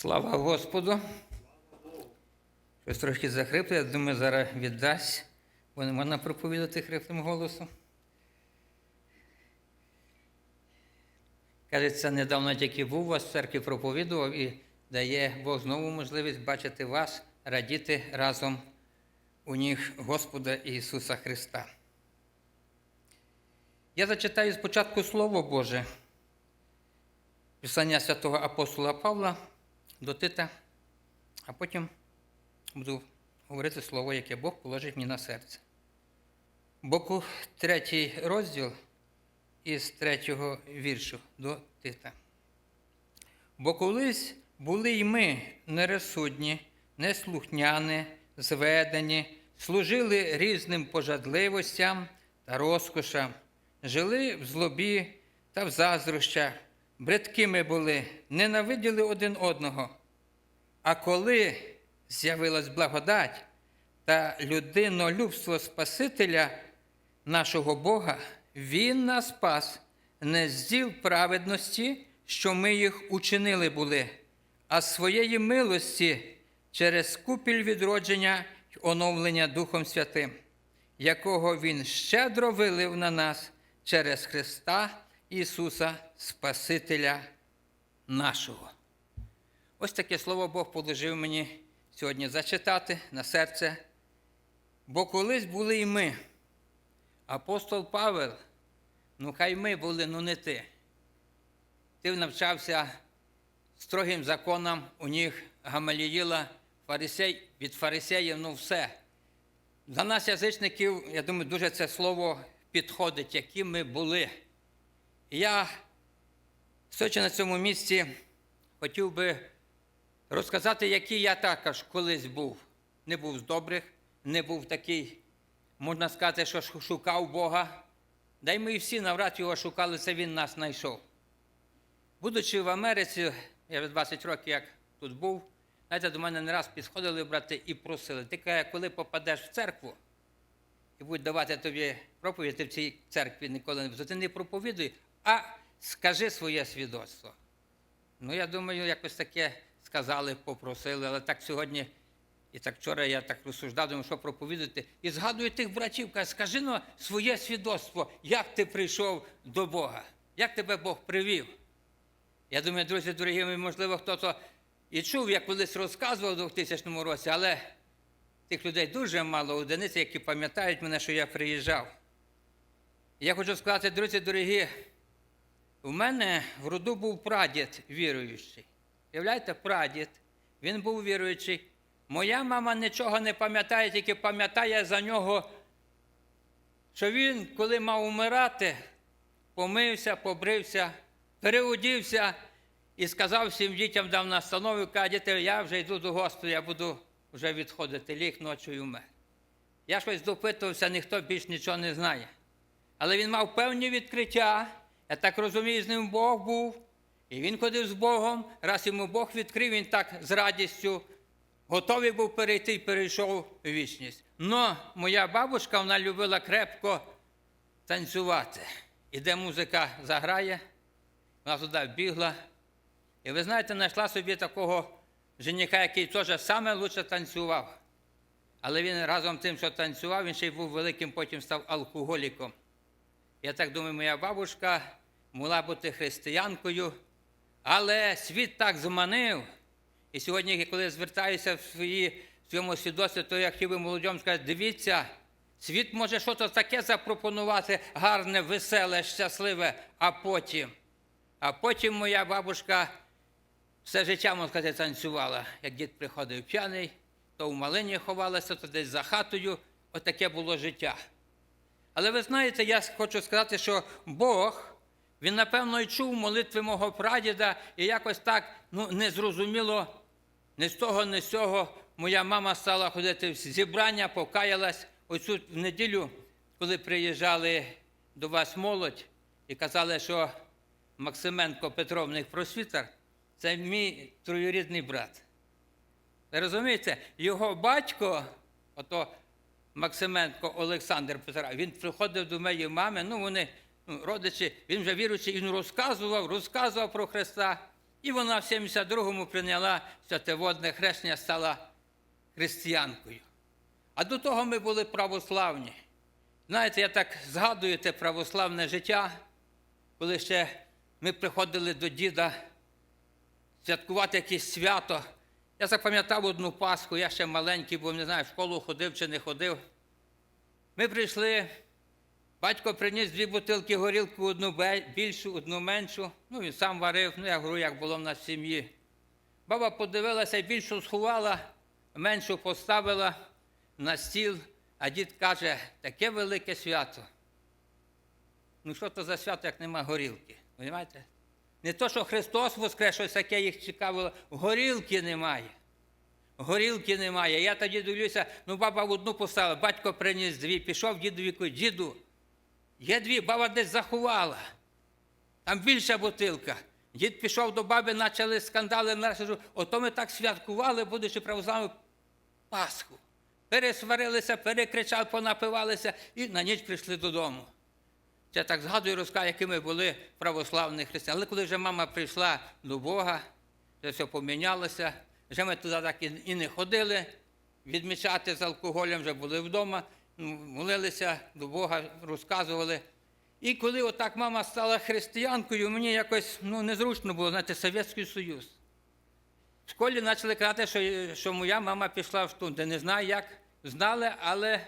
Слава Господу. Щось трошки захрипло, я думаю, зараз віддасть, бо не можна проповідати хриплим голосом. Кажеться, недавно тільки був у вас в церкві проповідував і дає Бог знову можливість бачити вас, радіти разом у ніг Господа Ісуса Христа. Я зачитаю спочатку Слово Боже, Писання святого апостола Павла до Тита, а потім буду говорити слово, яке Бог положить мені на серце. Боку третій розділ із третього віршу до Тита. Бо колись були й ми нерозсудні, неслухняні, зведені, служили різним пожадливостям та розкошам, жили в злобі та в заздрощах, бридкими були, ненавиділи один одного. А коли з'явилась благодать та людинолюбство Спасителя нашого Бога, Він нас спас не з діл праведності, що ми їх учинили були, а з своєї милості через купіль відродження й оновлення Духом Святим, якого Він щедро вилив на нас через Христа Ісуса Спасителя нашого. Ось таке слово Бог положив мені сьогодні зачитати на серце. Бо колись були і ми. Апостол Павел, ну хай ми були, ну не ти. Ти навчався строгим законам у них Гамаліїла, фарисей, від фарисеїв, ну все. За нас, язичників, я думаю, дуже це слово підходить, які ми були. Я, стоячи на цьому місці, хотів би розказати, який я також колись був. Не був з добрих, не був такий, можна сказати, що шукав Бога. Да й ми всі навряд його шукали, це він нас знайшов. Будучи в Америці, я вже 20 років як тут був, знаєте, до мене не раз підходили брати і просили. Ти каже, коли попадеш в церкву і будуть давати тобі проповідь, ти в цій церкві ніколи не ти не проповідуй, а скажи своє свідоцтво. Ну, я думаю, якось таке сказали, попросили, але так сьогодні, і так вчора я так розсуждав, думаю, що проповідати. І згадую тих братів, каже, скажи ну, своє свідоцтво, як ти прийшов до Бога, як тебе Бог привів. Я думаю, друзі, дорогі, можливо, хтось і чув, я колись розказував у 2000 році, але тих людей дуже мало одиниць, які пам'ятають мене, що я приїжджав. Я хочу сказати, друзі, дорогі, у мене в роду був прадід віруючий. Уявляєте, прадід, він був віруючий. Моя мама нічого не пам'ятає, тільки пам'ятає за нього, що він, коли мав умирати, помився, побрився, переодівся і сказав всім дітям, дав настанову, каже, діти, я вже йду до Господа, я буду вже відходити, ліг ночі умер. Я щось допитувався, ніхто більш нічого не знає. Але він мав певні відкриття. Я так розумію, з ним Бог був. І він ходив з Богом, раз йому Бог відкрив, він так з радістю готовий був перейти і перейшов у вічність. Но моя бабушка вона любила крепко танцювати. І де музика заграє, вона туди бігла. І ви знаєте, знайшла собі такого жениха, який теж саме лучше танцював. Але він разом з тим, що танцював, він ще й був великим, потім став алкоголіком. Я так думаю, моя бабушка могла бути християнкою, але світ так зманив. І сьогодні, коли я звертаюся в свої, в своєму свідоцтві, то я хотів би молодям сказати, дивіться, світ може щось таке запропонувати, гарне, веселе, щасливе, а потім. А потім моя бабушка все життя, можна сказати, танцювала. Як дід приходив п'яний, то в малині ховалася, то десь за хатою. Отаке було життя. Але ви знаєте, я хочу сказати, що Бог, він, напевно, і чув молитви мого прадіда, і якось так ну, незрозуміло, не з того, не з цього. Моя мама стала ходити в зібрання, покаялась. Оцю в неділю, коли приїжджали до вас молодь і казали, що Максименко Петро в просвітер, це мій троюрідний брат. Ви розумієте, його батько, ото Максименко Олександр Петра, він приходив до моєї мами, ну вони ну, родичі, він вже віруючий, він розказував, розказував про Христа. І вона в 72-му прийняла святоводне хрещення, стала християнкою. А до того ми були православні. Знаєте, я так згадую те православне життя, коли ще ми приходили до діда святкувати якесь свято. Я запам'ятав одну Пасху, я ще маленький, був, не знаю, в школу ходив чи не ходив. Ми прийшли, батько приніс дві бутилки горілки, одну більшу, одну меншу. Ну, він сам варив, ну, я говорю, як було в нас в сім'ї. Баба подивилася і більшу сховала, меншу поставила на стіл, а дід каже, таке велике свято. Ну що то за свято, як нема горілки? Понимаєте? Не то, що Христос воскрес, щось таке їх цікавило, горілки немає. Горілки немає. Я тоді дивлюся, ну баба одну поставила, батько приніс дві, пішов дідові, діду, є дві, баба десь заховала. Там більша бутилка. Дід пішов до баби, почали скандали, кажу, ото ми так святкували, будучи православною Пасху. Пересварилися, перекричали, понапивалися і на ніч прийшли додому. Це так згадую, розказую, які ми були православні християни. Але коли вже мама прийшла до Бога, вже все помінялося, вже ми туди так і- не ходили відмічати з алкоголем, вже були вдома, молилися до Бога, розказували. І коли отак мама стала християнкою, мені якось ну, незручно було, знаєте, Совєтський Союз. В школі почали казати, що, що моя мама пішла в штунди. Не знаю, як знали, але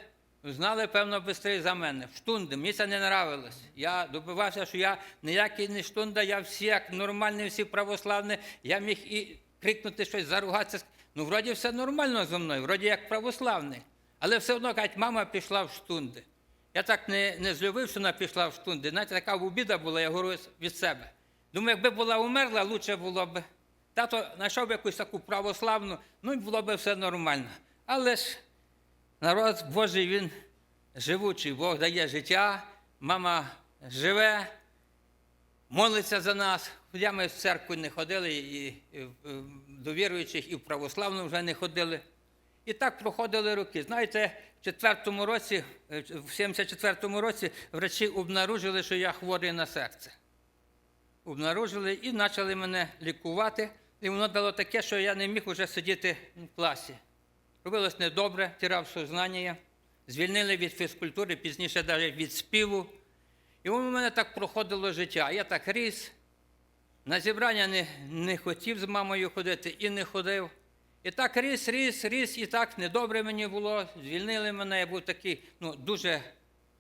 знали, певно, швидше за мене. В штунди. Мені це не нравилось. Я добивався, що я ніякий не штунда, я всі як нормальні, всі православні. Я міг і крикнути щось, заругатися. Ну, вроді все нормально зі мною, вроді як православний. Але все одно кажуть, мама пішла в штунди. Я так не, не злюбив, що вона пішла в штунди. Знаєте, така обіда була, я говорю від себе. Думаю, якби була умерла, краще було б. Тато знайшов якусь таку православну, ну і було б все нормально. Але ж народ Божий, він живучий, Бог дає життя, мама живе, молиться за нас. Ми в церкву не ходили, і, до віруючих, і в православну вже не ходили. І так проходили роки. Знаєте, в 4-му році, е, в 74-му році врачі обнаружили, що я хворий на серце. Обнаружили і почали мене лікувати. І воно дало таке, що я не міг вже сидіти в класі. Робилось недобре, тірав сознання, звільнили від фізкультури, пізніше навіть від співу. І в мене так проходило життя. Я так ріс, на зібрання не, не хотів з мамою ходити і не ходив. І так ріс, ріс, ріс, і так недобре мені було. Звільнили мене, я був такий ну, дуже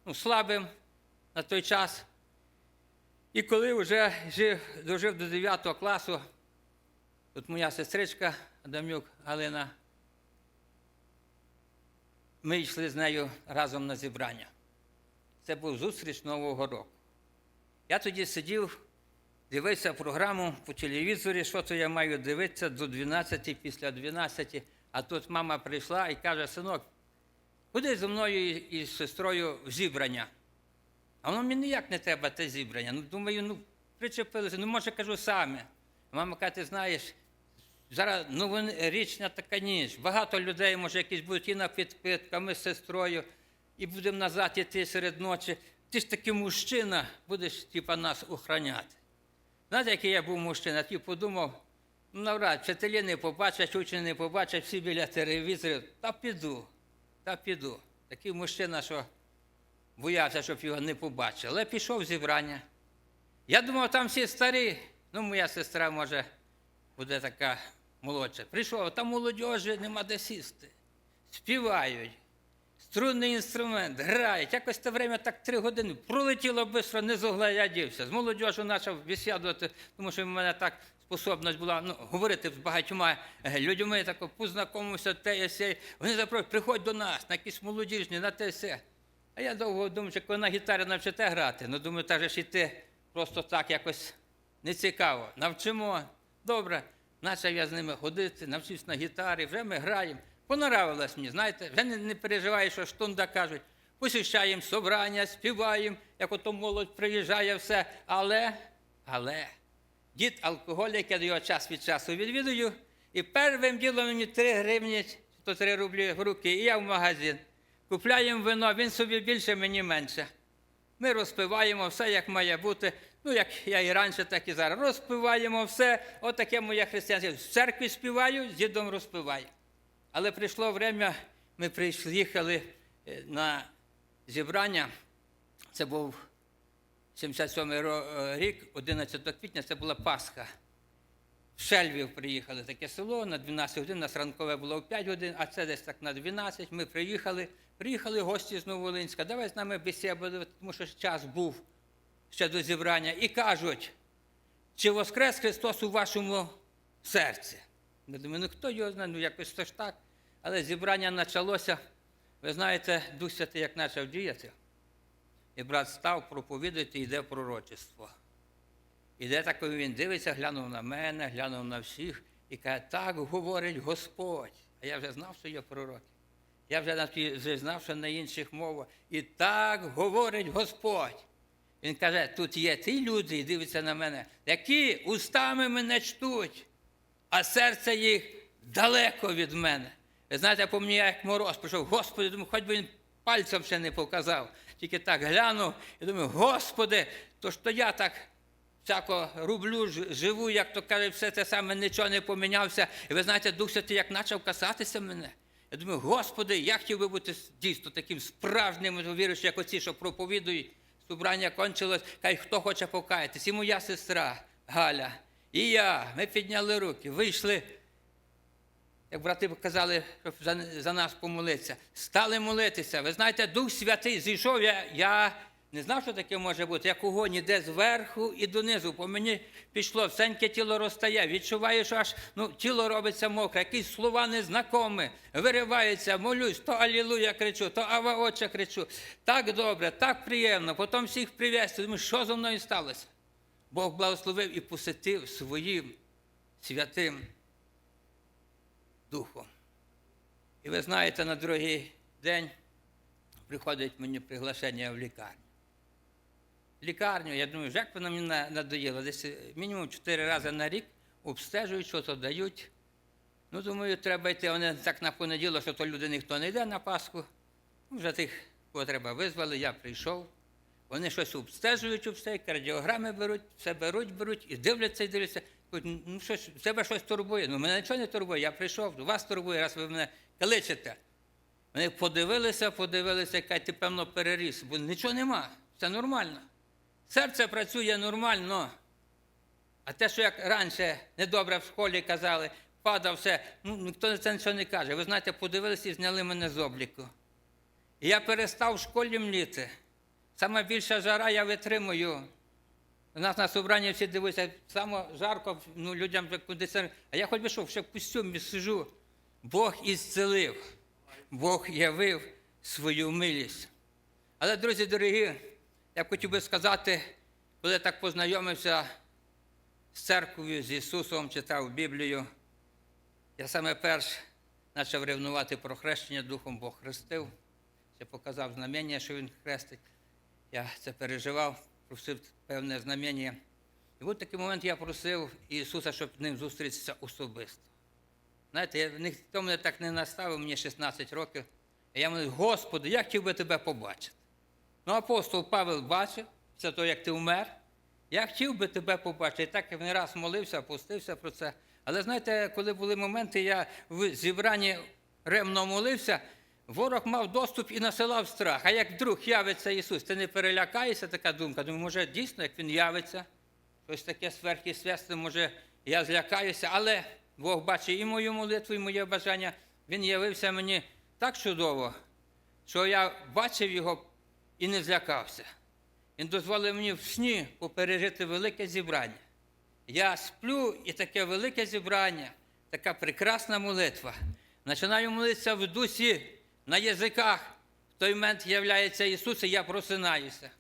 ну, слабим на той час. І коли вже жив, дожив до 9 класу, от моя сестричка Адамюк Галина, ми йшли з нею разом на зібрання. Це був зустріч Нового року. Я тоді сидів, дивився програму по телевізорі, що то я маю дивитися до 12, після 12. А тут мама прийшла і каже: синок, ходи зі мною і- з сестрою в зібрання. А воно мені ніяк не треба те зібрання. Ну, думаю, ну причепилися, ну може кажу саме. Мама каже, ти знаєш, зараз новорічна така ніч. Багато людей, може, якісь будуть і на підпитку, ми з сестрою, і будемо назад іти серед ночі. Ти ж такий мужчина, будеш типа, нас охороняти. Знаєте, який я був мужчина? Я подумав, ну навряд, вчителі не побачать, учні не побачать, всі біля телевізорів. Та піду, та піду. Такий мужчина, що боявся, щоб його не побачили. Але пішов зібрання. Я думав, там всі старі. Ну, моя сестра, може, буде така молодша. Прийшов, там молодіжі нема де сісти. Співають. Струнний інструмент, грають. Якось те время так три години. Пролетіло швидко, не зоглядівся. З молодіжю почав бесідувати, тому що в мене так способність була ну, говорити з багатьма е, людьми, так познайомився, те сей. Вони запрошують, приходь до нас, на якісь молодіжні, на те і се. А я довго думав, що коли на гітарі навчите грати, ну думаю, так же ж іти просто так якось не цікаво. Навчимо. Добре. Почав я з ними ходити, навчився на гітарі, вже ми граємо. Понравилось мені, знаєте, вже не, не переживаю, що штунда кажуть. Посіщаємо собрання, співаємо, як ото молодь приїжджає все. Але, але, дід алкоголік, я його час від часу відвідую, і першим ділом мені 3 гривні, то 3 рублі в руки, і я в магазин. Купляємо вино, він собі більше, мені менше. Ми розпиваємо все, як має бути. Ну, як я і раніше, так і зараз. Розпиваємо все. Отаке моє християнство. В церкві співаю, з дідом розпиваю. Але прийшло время, ми їхали е, на зібрання. Це був 77 ро- е, рік, 11 квітня, це була Пасха. В Шельвів приїхали таке село на 12 годин, нас ранкове було в 5 годин, а це десь так на 12. Ми приїхали, приїхали гості з Новолинська, давай з нами бесіду, тому що час був ще до зібрання, і кажуть, чи воскрес Христос у вашому серці? Ми думаємо, ну хто його знає, ну якось то ж так. Але зібрання почалося. Ви знаєте, Дух Святий як почав діяти. І брат став проповідати, йде пророчество. Іде так, коли він дивиться, глянув на мене, глянув на всіх і каже, так говорить Господь. А я вже знав, що є пророки. Я вже знав, що на інших мовах. І так говорить Господь. Він каже, тут є ті люди, і дивиться на мене, які устами мене чтуть, а серце їх далеко від мене. Ви знаєте, по мені як мороз пішов, Господи, думаю, хоч би він пальцем ще не показав. Тільки так глянув і думаю, Господи, то ж то я так всяко рублю, живу, як то каже, все те саме, нічого не помінявся. І ви знаєте, Дух Святий як почав касатися мене. Я думаю, Господи, я хотів би бути дійсно таким справжнім віруючим, як оці, що проповідують. Собрання кончилось, хай хто хоче покаятись. І моя сестра Галя, і я. Ми підняли руки, вийшли як брати казали, щоб за, за нас помолитися, стали молитися. Ви знаєте, Дух Святий зійшов. Я, я не знав, що таке може бути. Як огонь іде зверху і донизу. По мені пішло, всеньке тіло розтає. Відчуваю, що аж ну, тіло робиться мокре, якісь слова незнакомі, вириваються, молюсь, то алілуя кричу, то ава отче кричу. Так добре, так приємно. Потім всіх привезти. Думаю, що зо мною сталося? Бог благословив і посетив своїм святим духом. І ви знаєте, на другий день приходить мені приглашення в лікарню. Лікарню, я думаю, як воно мені на- надоїло. Десь е, мінімум чотири рази на рік обстежують, що то дають. Ну, думаю, треба йти. Вони так на понеділок, що то люди ніхто не йде на Пасху. Ну, Вже тих, кого визвали, я прийшов. Вони щось обстежують, обстежують, кардіограми беруть, все беруть, беруть і дивляться і дивляться. Кажуть, ну щось, тебе щось турбує. Ну, мене нічого не турбує, я прийшов, вас турбує, раз ви мене каличите. Вони подивилися, подивилися, яка ти, певно, переріс, бо нічого нема, все нормально. Серце працює нормально. А те, що як раніше недобре в школі казали, падав все, ну ніхто на це нічого не каже. Ви знаєте, подивилися і зняли мене з обліку. І я перестав в школі мліти. Саме більша жара я витримую. У нас на собранні всі дивуються, саме жарко ну, людям кондиціонер. А я хоч би що, ще в костюмі сижу. Бог ісцелив, Бог явив свою милість. Але, друзі дорогі, я хотів би сказати, коли я так познайомився з церквою, з Ісусом, читав Біблію, я саме перш почав ревнувати про хрещення Духом Бог хрестив. Ще показав знамення, що Він хрестить. Я це переживав, просив певне знамення. І от такий момент я просив Ісуса, щоб з ним зустрітися особисто. Знаєте, ніхто мене так не наставив, мені 16 років. І я молив, Господи, я хотів би тебе побачити. Ну, апостол Павел бачив, після того, як ти вмер, я хотів би тебе побачити. І так я не раз молився, опустився про це. Але знаєте, коли були моменти, я в зібранні ремно молився, ворог мав доступ і насилав страх. А як вдруг явиться Ісус, ти не перелякаєшся, така думка. Думаю, може, дійсно, як Він явиться, щось таке сверхъестественне, може, я злякаюся, але Бог бачить і мою молитву, і моє бажання. Він явився мені так чудово, що я бачив його і не злякався. Він дозволив мені в сні попережити велике зібрання. Я сплю, і таке велике зібрання, така прекрасна молитва. Починаю молитися в дусі на язиках. В той момент являється Ісус, і я просинаюся.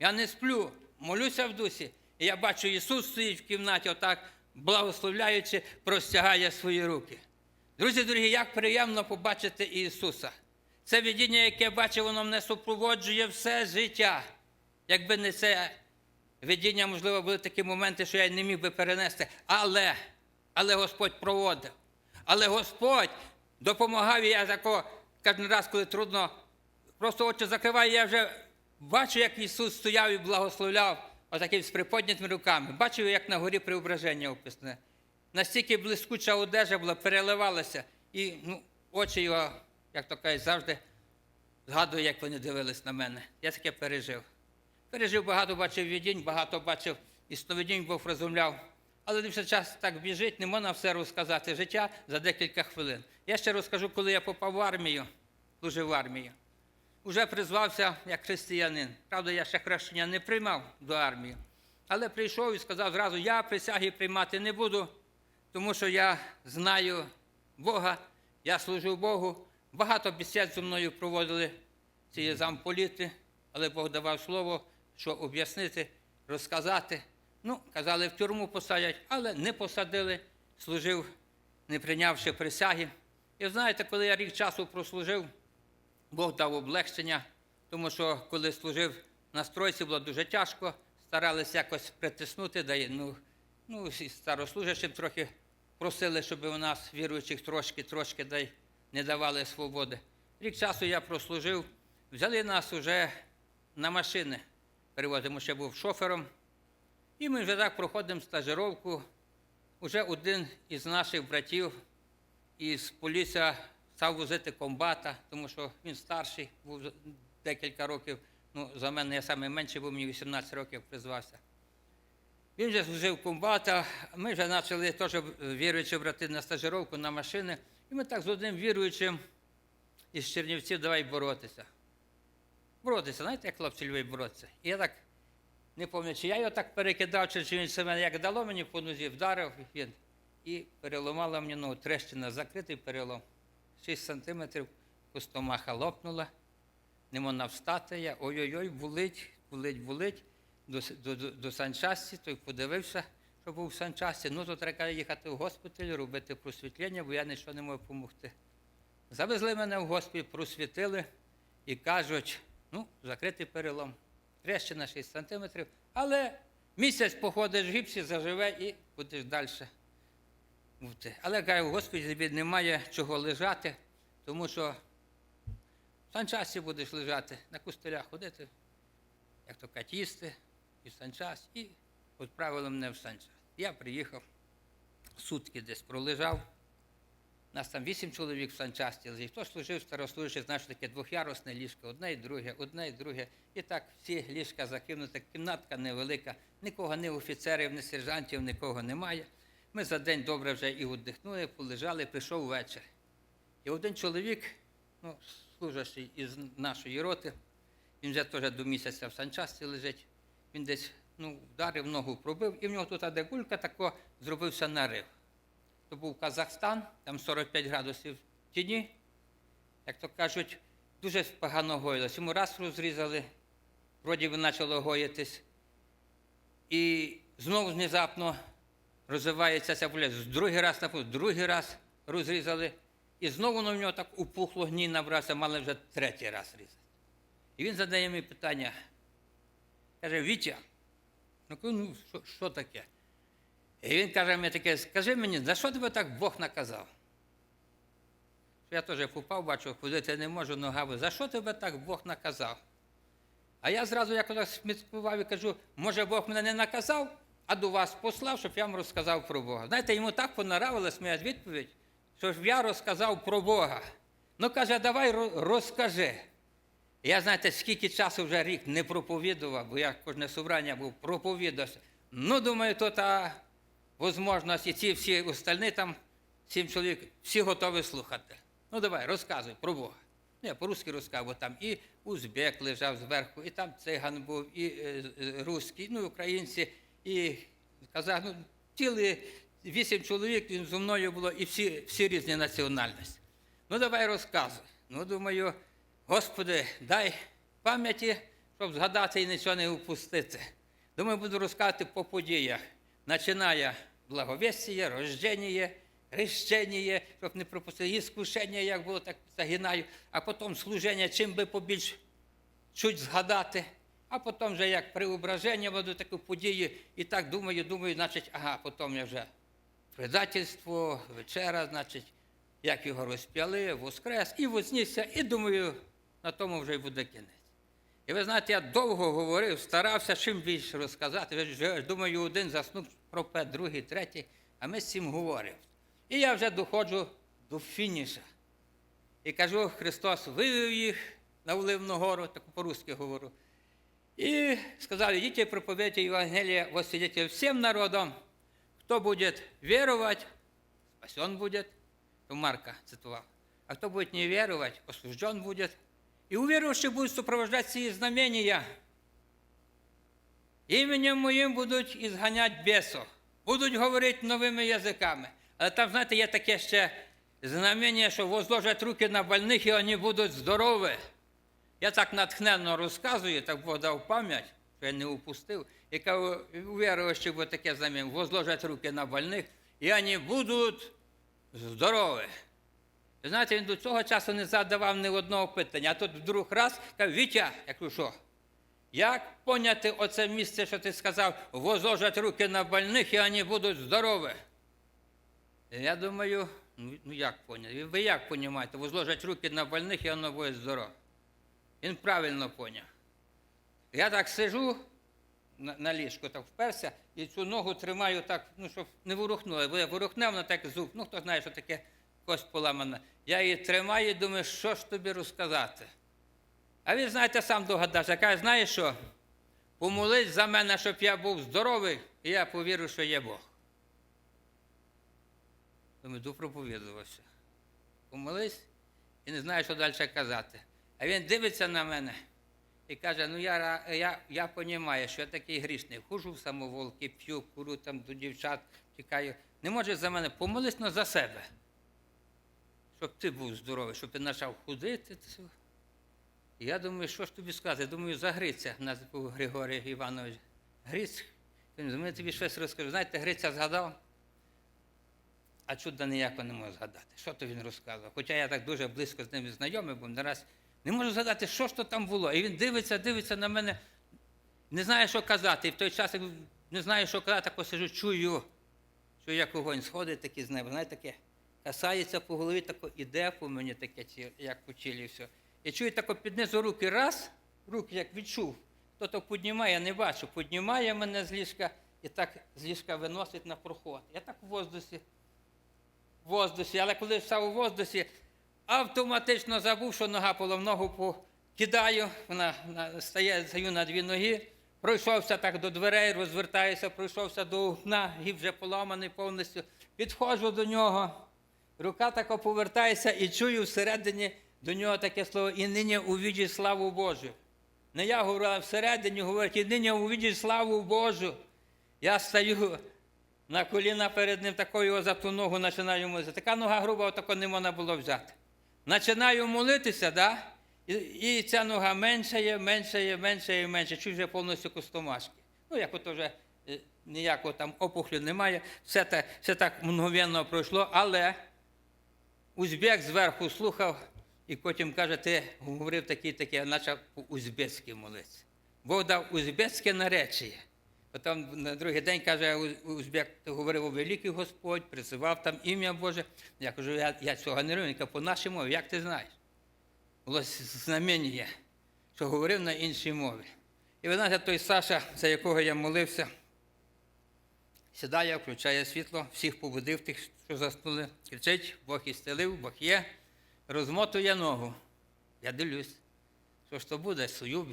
Я не сплю, молюся в дусі. І я бачу, Ісус стоїть в кімнаті, отак, благословляючи, простягає свої руки. Друзі, дорогі, як приємно побачити Ісуса. Це видіння, яке бачив, воно мене супроводжує все життя. Якби не це видіння, можливо, були такі моменти, що я не міг би перенести. Але, але Господь проводив. Але Господь допомагав, і я тако, кожен раз, коли трудно, просто очі закриваю, я вже бачу, як Ісус стояв і благословляв отакий з приподнятими руками. Бачив, як на горі преображення описане. Настільки блискуча одежа була, переливалася, і ну, очі його, як то кажуть, завжди згадую, як вони дивились на мене. Я таке пережив. Пережив багато бачив видінь, багато бачив і сновидінь Бог розумляв. Але не час так біжить, не можна все розказати. Життя за декілька хвилин. Я ще розкажу, коли я попав в армію, служив в армії. Уже призвався як християнин. Правда, я ще хрещення не приймав до армії. Але прийшов і сказав зразу, я присяги приймати не буду, тому що я знаю Бога, я служу Богу. Багато бесід зі мною проводили ці замполіти, але Бог давав слово, що об'яснити, розказати. Ну, казали, в тюрму посадять, але не посадили, служив, не прийнявши присяги. І знаєте, коли я рік часу прослужив, Бог дав облегчення, тому що коли служив на стройці, було дуже тяжко, старалися якось притиснути, да ну, ну, і старослужащим трохи просили, щоб у нас, віруючих, трошки, трошки дай, не давали свободи. Рік часу я прослужив, взяли нас уже на машини, перевозимо, ще був шофером, і ми вже так проходимо стажировку. Уже один із наших братів із поліція став возити комбата, тому що він старший, був декілька років. Ну, за мене я саме менший, бо мені 18 років призвався. Він вже служив комбата, ми вже почали теж віруючі брати на стажировку, на машини. І ми так з одним віруючим із Чернівців давай боротися. Боротися, знаєте, як хлопці люблять боротися. І я так не пам'ятаю, чи я його так перекидав, чи він себе як дало мені по нозі, вдарив він і переламала мені ногу, трещина, закритий перелом. 6 сантиметрів, костомаха лопнула, не можна встати я, ой-ой-ой, болить, болить, болить. До, до, до, до санчасті, той подивився, що був в санчасті. Ну, то треба їхати в госпіталь, робити просвітлення, бо я нічого не можу допомогти. Завезли мене в госпіталь, просвітили і кажуть, ну, закритий перелом, трещина 6 сантиметрів, але місяць походиш в гіпсі, заживе і будеш далі бути. Але кажу, в госпіталі тобі немає чого лежати, тому що в санчасті будеш лежати, на кустелях ходити, як то кажуть, їсти, і в санчас, і відправили мене в санчас. Я приїхав, сутки десь пролежав. Нас там вісім чоловік в санчасті лежить. Хто служив старослужащий, знає, що таке двохярусне ліжко, одне і друге, одне і друге. І так всі ліжка закинуті, кімнатка невелика, нікого, ні офіцерів, ні сержантів, нікого немає. Ми за день добре вже і віддихнули, полежали, прийшов вечір. І один чоловік, ну, служащий із нашої роти, він вже теж до місяця в санчасті лежить. Він десь ну, вдарив, ногу пробив, і в нього тут де кулька тако зробився нарив. То був Казахстан, там 45 градусів тіні, як то кажуть, дуже погано гоїлось. Йому раз розрізали, вроді би почало гоїтись. І знову внезапно розвивається ця болезнь. Другий раз другий раз розрізали. І знову в нього так упухло, гній набрався, мали вже третій раз різати. І він задає мені питання. Каже, Вітя, ну, ну що, що таке? І він каже мені таке, скажи мені, за що тебе так Бог наказав? Я теж попав, бачу, ходити не можу ногами. За що тебе так Бог наказав? А я зразу якось сміткував і кажу, може Бог мене не наказав, а до вас послав, щоб я вам розказав про Бога. Знаєте, йому так понравилась моя відповідь, що я розказав про Бога. Ну, каже, давай розкажи. Я, знаєте, скільки часу вже рік не проповідував, бо я кожне собрання був проповідався. Ну, думаю, то та можливість, і ці всі остальні там, сім чоловік, всі готові слухати. Ну, давай, розказуй про Бога. Я по-русски розказав, бо там і узбек лежав зверху, і там циган був, і е, е, русський, ну, і українці, і казах, ну, цілі вісім чоловік він зі мною було, і всі, всі різні національності. Ну, давай розказуй. Ну, думаю, Господи, дай пам'яті, щоб згадати і нічого не упустити. Думаю, буду розказувати по подіях. Починає благовестія, рождення, хрещення, щоб не пропустити, іскушення, як було, так загинаю, а потім служення, чим би побільш чуть згадати, а потім вже як преображення буду таку подію, і так думаю, думаю, значить, ага, потім я вже предательство, вечера, значить, як його розп'яли, воскрес, і вознісся, і думаю, на тому вже й буде кінець. І ви знаєте, я довго говорив, старався чим більше розказати. Ви думаю, один заснув пропе, другий, третій, а ми з цим говоримо. І я вже доходжу до фініша. І кажу, Христос вивів їх на Оливну гору, так по-русски говорю. І сказав, идите проповедуйте Евангелие во свидетель всем народам. Кто будет веровать, спасен будет. То Марка цитував. А кто будет не веровать, осужден будет. И уверовавшие будут сопровождать сии знамения. Іменем моїм будуть ізганять бесов, будуть говорити новими язиками. Але там, знаєте, є таке ще знамення, що возложать руки на больних і вони будуть здорові. Я так натхненно розказую, так Бог дав пам'ять, що я не упустив. І кажу, віруючи в таке знамення, возложать руки на больних, і вони будуть здорові. Знаєте, він до цього часу не задавав ні одного питання, а тут вдруг раз каже, Вітя, я кажу, що? Як поняти оце місце, що ти сказав, возложать руки на больних, і вони будуть здорові? Я думаю, ну ну як поняти? Ви як розумієте? Возложать руки на больних, і воно буде здорове. Він правильно поняв. Я так сижу на, на ліжку, так вперся, і цю ногу тримаю так, ну, щоб не ворухнула. Бо я ворухнув, воно так зуб. Ну, хто знає, що таке кость поламана. Я її тримаю і думаю, що ж тобі розказати. А він, знаєте, сам догадався. Каже, знаєш що? Помолись за мене, щоб я був здоровий, і я повірю, що є Бог. Думаю, допроповідувався. Помолись і не знаю, що далі казати. А він дивиться на мене і каже: ну я, я, я розумію, що я такий грішний. Хожу в самоволки, п'ю, курю там до дівчат, тікаю. Не може за мене, помолись но за себе. Щоб ти був здоровий, щоб ти почав ходити. я думаю, що ж тобі сказати? Думаю, за Гриця, у нас був Григорій Іванович. Гриць, він тобі щось розкажу. Знаєте, Гриця згадав, а чуда ніяко не можу згадати. Що то він розказував? Хоча я так дуже близько з ним знайомий, був не раз не можу згадати, що ж то там було. І він дивиться, дивиться на мене, не знає, що казати. І в той час як не знаю, що казати, так посижу, чую, що як вогонь сходить такий з неба. Знаєте, таке касається по голові, тако іде по мені таке, як по тілі все. І чую тако під низу руки раз, руки як відчув. Хто то піднімає, я не бачу, піднімає мене з ліжка і так з ліжка виносить на проход. Я так в воздусі в воздусі, але коли став у воздусі, автоматично забув, що нога в ногу покидаю, вона на- стає, стаю на дві ноги, пройшовся так до дверей, розвертаюся, пройшовся до окна, гіб вже поламаний повністю. Підходжу до нього, рука така повертається і чую всередині до нього таке слово, і нині увіді славу Божу. Не я говорю, а всередині говорить, і нині увідіть славу Божу. Я стою на коліна перед ним, такою за ту ногу починаю молитися. Така нога груба, отако не можна було взяти. Починаю молитися, да? і, і ця нога меншає, меншає, меншає, меншає, чуть вже повністю костомашки. Ну, як ото вже е, ніякого там опухлю немає, все так, все так мгновенно пройшло, але узбек зверху слухав і потім каже, ти говорив такі такі, а почав по-узбецьки молитися. Бог дав узбецьке наречіє. Потім на другий день каже, узбек ти говорив о великий Господь, призивав там ім'я Боже. Я кажу, я, я цього не розумію. Він по нашій мові, як ти знаєш? Було знамення, що говорив на іншій мові. І знаєте, той Саша, за якого я молився, сідає, включає світло, всіх побудив тих, що заснули, кричить, Бог істелив, Бог є, розмотує ногу. Я дивлюсь, що ж то буде, сую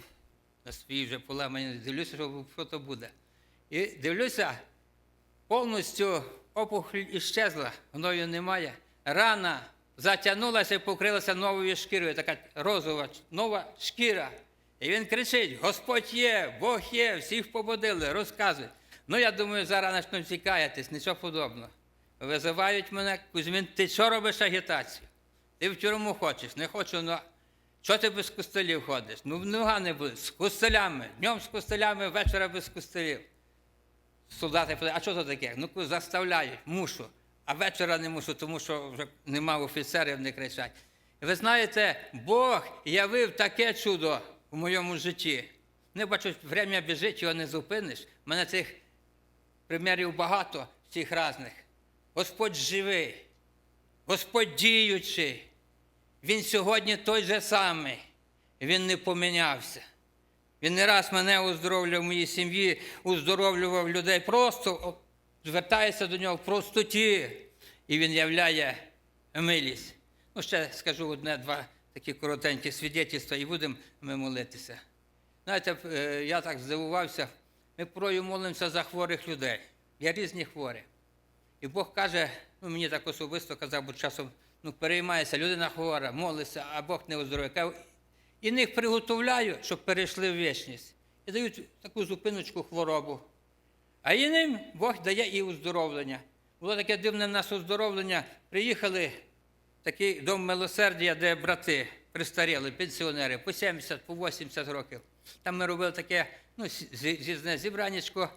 на свій вже поламані, дивлюся, що, що то буде. І дивлюся, повністю опухоль іщезла, гною немає. Рана затягнулася і покрилася новою шкірою, така розова нова шкіра. І він кричить: Господь є, Бог є, всіх побудили, розказує. Ну, я думаю, зараз почнуть цікаятись, нічого подобного. Визивають мене, Кузьмін, ти що робиш агітацію? Ти в тюрму хочеш, не хочу, ну що ти без костелів ходиш? Ну, нога не буде, з костелями. Днем з костелями, вечора без костелів. Солдати питають, а що це таке? Ну, заставляють, мушу. А вечора не мушу, тому що вже нема офіцерів, не кричать. Ви знаєте, Бог явив таке чудо у моєму житті. Не бачу, время біжить, його не зупиниш. У мене цих примірів багато, цих різних. Господь живий, Господь діючий. Він сьогодні той же самий. Він не помінявся. Він не раз мене оздоровлював моїй сім'ї, оздоровлював людей. Просто звертається до нього в простоті, і він являє милість. Ну, ще скажу одне-два такі коротенькі свідетельства, і будемо ми молитися. Знаєте, е, я так здивувався, ми порою молимося за хворих людей. Є різні хворі. І Бог каже, ну мені так особисто казав, бо часом ну, переймається, людина хвора, молиться, а Бог не оздоровує. Каже, І них приготовляю, щоб перейшли в вічність. І дають таку зупиночку хворобу. А іним Бог дає і оздоровлення. Було таке дивне в нас оздоровлення. Приїхали в такий дом милосердя, де брати пристаріли, пенсіонери, по 70, по 80 років. Там ми робили таке ну, зі- з'їзне зібраннячко,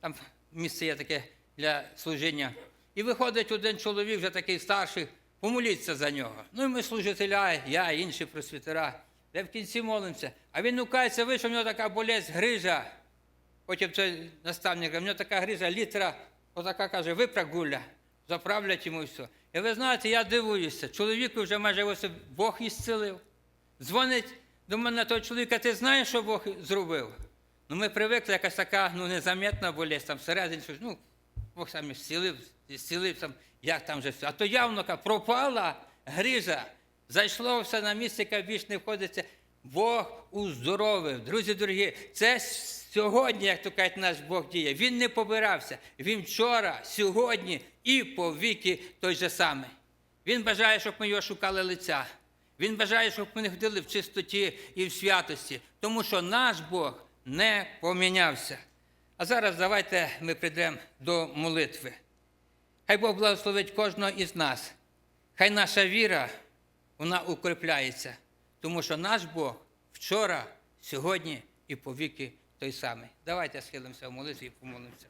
там місце є таке для служіння. І виходить один чоловік, вже такий старший, помоліться за нього. Ну і ми служителя, я, інші просвітера, де в кінці молимося. А він нукається, вийшов, у нього така болезнь, грижа. Потім цей наставник, в нього така грижа, літра, отака каже, випрагуля, заправлять йому все. І ви знаєте, я дивуюся, чоловіку вже майже ось Бог ісцелив. Дзвонить до мене той чоловік, а ти знаєш, що Бог зробив? Ну ми привикли, якась така ну, незаметна болезнь, там всередині щось, ну, Бог сам зцілив, зцілив, там, як там вже все. А то явно каже, пропала грижа, зайшло все на місце, яке більш не входиться. Бог уздоровив. Друзі дорогі, це сьогодні, як то кажуть, наш Бог діє. Він не побирався. Він вчора, сьогодні і по віки той же самий. Він бажає, щоб ми його шукали лиця. Він бажає, щоб ми не ходили в чистоті і в святості, тому що наш Бог не помінявся. А зараз давайте ми прийдемо до молитви. Хай Бог благословить кожного із нас. Хай наша віра вона укріпляється, тому що наш Бог вчора, сьогодні і повіки той самий. Давайте схилимося в молитві і помолимося.